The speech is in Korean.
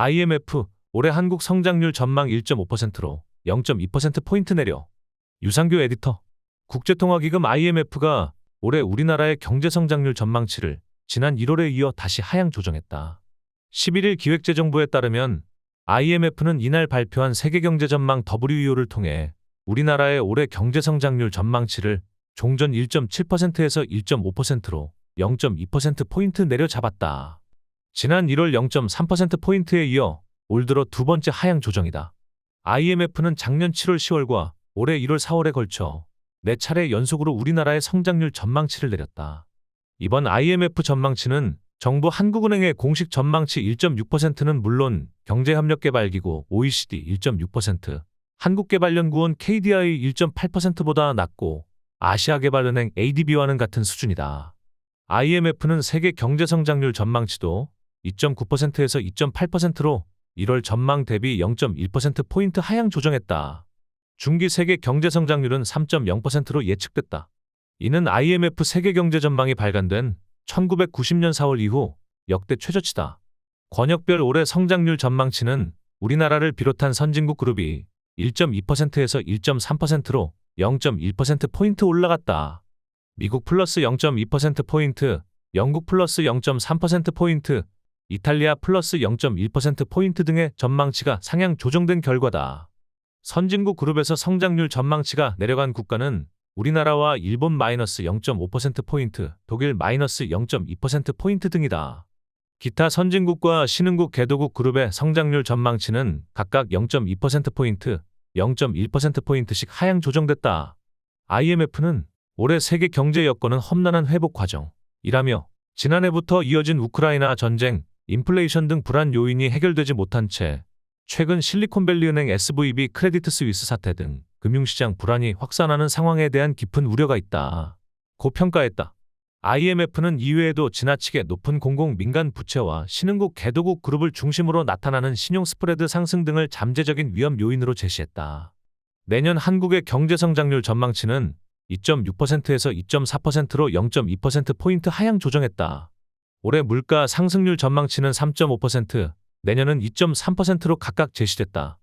IMF 올해 한국 성장률 전망 1.5%로 0.2%포인트 내려. 유상규 에디터. 국제통화기금 IMF가 올해 우리나라의 경제 성장률 전망치를 지난 1월에 이어 다시 하향 조정했다. 11일 기획재정부에 따르면 IMF는 이날 발표한 세계경제 전망 WEO를 통해 우리나라의 올해 경제 성장률 전망치를 종전 1.7%에서 1.5%로 0.2%포인트 내려잡았다. 지난 1월 0.3%포인트에 이어 올 들어 두 번째 하향 조정이다. IMF는 작년 7월 10월과 올해 1월 4월에 걸쳐 네 차례 연속으로 우리나라의 성장률 전망치를 내렸다. 이번 IMF 전망치는 정부 한국은행의 공식 전망치 1.6%는 물론 경제협력개발기구 OECD 1.6%, 한국개발연구원 KDI 1.8%보다 낮고 아시아개발은행 ADB와는 같은 수준이다. IMF는 세계 경제성장률 전망치도 2.9%에서 2.8%로 1월 전망 대비 0.1%포인트 하향 조정했다. 중기 세계 경제 성장률은 3.0%로 예측됐다. 이는 IMF 세계 경제 전망이 발간된 1990년 4월 이후 역대 최저치다. 권역별 올해 성장률 전망치는 우리나라를 비롯한 선진국 그룹이 1.2%에서 1.3%로 0.1%포인트 올라갔다. 미국 플러스 0.2%포인트, 영국 플러스 0.3%포인트, 이탈리아 플러스 0.1%포인트 등의 전망치가 상향 조정된 결과다. 선진국 그룹에서 성장률 전망치가 내려간 국가는 우리나라와 일본 마이너스 0.5%포인트, 독일 마이너스 0.2%포인트 등이다. 기타 선진국과 신흥국 개도국 그룹의 성장률 전망치는 각각 0.2%포인트, 0.1%포인트씩 하향 조정됐다. IMF는 올해 세계 경제 여건은 험난한 회복 과정이라며 지난해부터 이어진 우크라이나 전쟁, 인플레이션 등 불안 요인이 해결되지 못한 채 최근 실리콘밸리은행 SVB 크레디트 스위스 사태 등 금융시장 불안이 확산하는 상황에 대한 깊은 우려가 있다. 고 평가했다. IMF는 이외에도 지나치게 높은 공공 민간 부채와 신흥국 개도국 그룹을 중심으로 나타나는 신용 스프레드 상승 등을 잠재적인 위험 요인으로 제시했다. 내년 한국의 경제 성장률 전망치는 2.6%에서 2.4%로 0.2%포인트 하향 조정했다. 올해 물가 상승률 전망치는 3.5%, 내년은 2.3%로 각각 제시됐다.